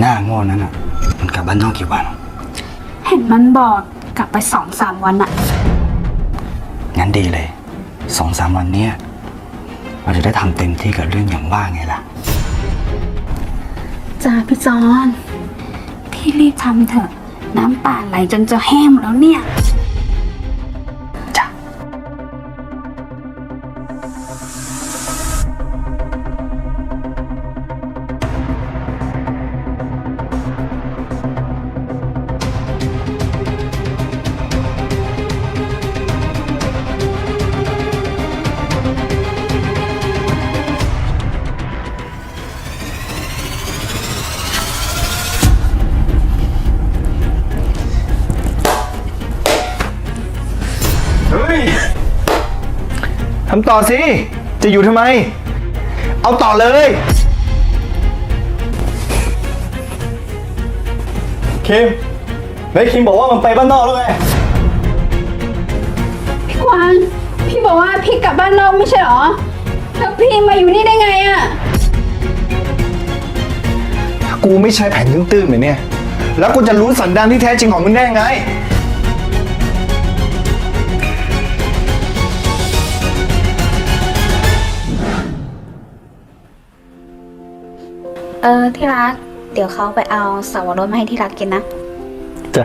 หน้าโง่นั้นอะ มันกลับบ้านนอกกี่วัน เห็นมันบอกกลับไปสองสามวันอะงั้นดีเลย สองสามวันเนี้ยเราจะได้ทำเต็มที่กับเรื่องอย่างว่าไงล่ะ จ้าพี่จอน พี่รีบทำเถอะ น้ำป่าไหลจนจะแห้งหมดแล้วเนี่ย ทำต่อสิ จะอยู่ทำไม เอาต่อเลย คิมไหนคิมบอกว่ามันไปบ้านนอกแล้วไง พี่กวางพี่บอกว่าพี่กลับบ้านนอกไม่ใช่เหรอ แล้วพี่มาอยู่นี่ได้ไงอะกูไม่ใช่แผนตื้นๆเหมือนเนี่ย แล้วกูจะรู้สันดานที่แท้จริงของมึงได้ไง เออที่รัก เดี๋ยวเขาไปเอาสาวรดมาให้ที่รักกินนะ จ้ะ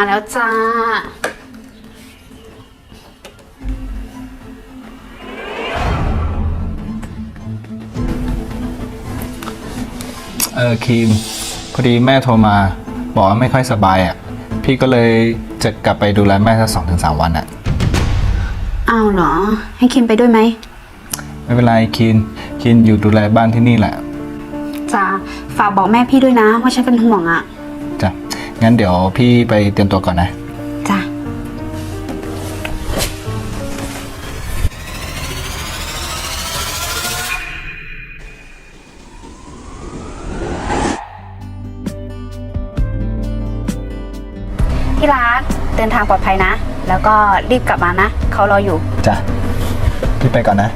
มาแล้วจ้า เออครีม พอดีแม่โทรมา บอกว่าไม่ค่อยสบายอะ พี่ก็เลยจะกลับไปดูแลแม่สักสองถึงสามวันอะอ้าวเหรอ ให้คิมไปด้วยไหม ไม่เป็นไรคินคินอยู่ดูแลบ้านที่นี่แหละ จ้าฝากบอกแม่พี่ด้วยนะว่าฉันเป็นห่วงอะจ้ะ งั้นเดี๋ยวพี่ไปเตรียมตัวก่อนนะ จ้าที่รักเดินทางปลอดภัยนะ แล้วก็รีบกลับมานะ เขารออยู่ จ้ะ พี่ไปก่อนนะ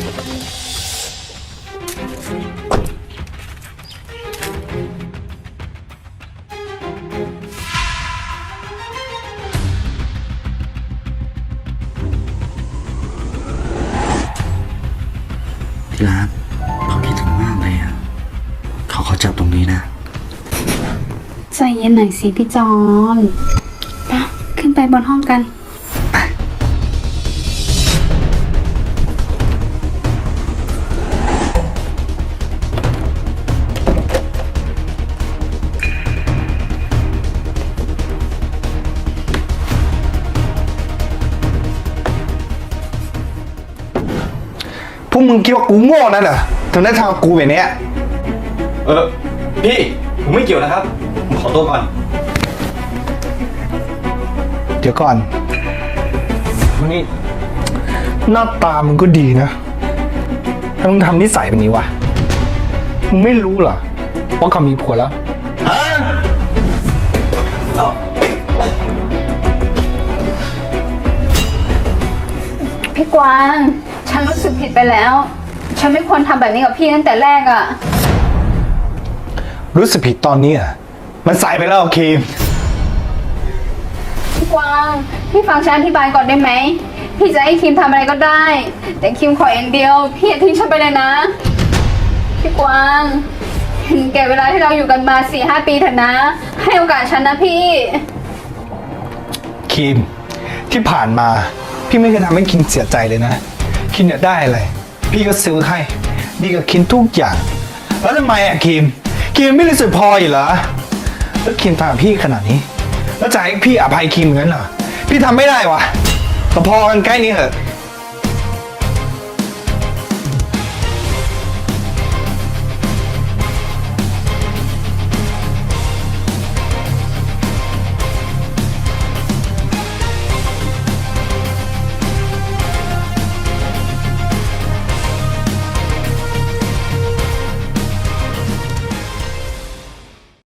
ที่รักเขาคิดถึงมากเลยอะเขาเขาจับตรงนี้นะ ใจเย็นหน่อยสิพี่จอนไปขึ้นไปบนห้องกัน วกมึงคิดว่ากูโง่นั่นเหรอถึงได้ทำกับกูแบบเนี้ย เออ พี่ ผมไม่เกี่ยวนะครับ ผมขอตัวก่อน เดี๋ยวก่อนนี่หน้าตามึงก็ดีนะถ้ามึงทำนิสัยแบบนี้วะ มึงไม่รู้เหรอว่าเขามีผัวแล้วพี่กวาง ฉันรู้สึกผิดไปแล้ว ฉันไม่ควรทำแบบนี้กับพี่ตั้งแต่แรกอะ่ะรู้สึกผิดตอนนี้อะมันสายไปแล้วครีม พี่กวาง พี่ฟังฉันอธิบายก่อนได้ไหม พี่จะให้คิมทำอะไรก็ได้ แต่คิมขออย่างเดียว พี่อย่าทิ้งฉันไปเลยนะ พี่กวางเห็นแก่เวลาที่เราอยู่กันมาสี่ห้าปีเถอะนะ ให้โอกาสฉันนะพี่ ครีม ที่ผ่านมา พี่ไม่เคยทำให้คิมเสียใจเลยนะ คิมอยากได้อะไร พี่ก็ซื้อให้ดีกับคินทุกอย่าง แล้วทำไมอะคิม คิมไม่รู้สึกพออีกเหรอ แล้วคิมทำกับพี่ขนาดนี้ แล้วจะให้พี่อภัยคิมงั้นเหรอ พี่ทำไม่ได้วะก็พอกันใกล้นี้เถอะ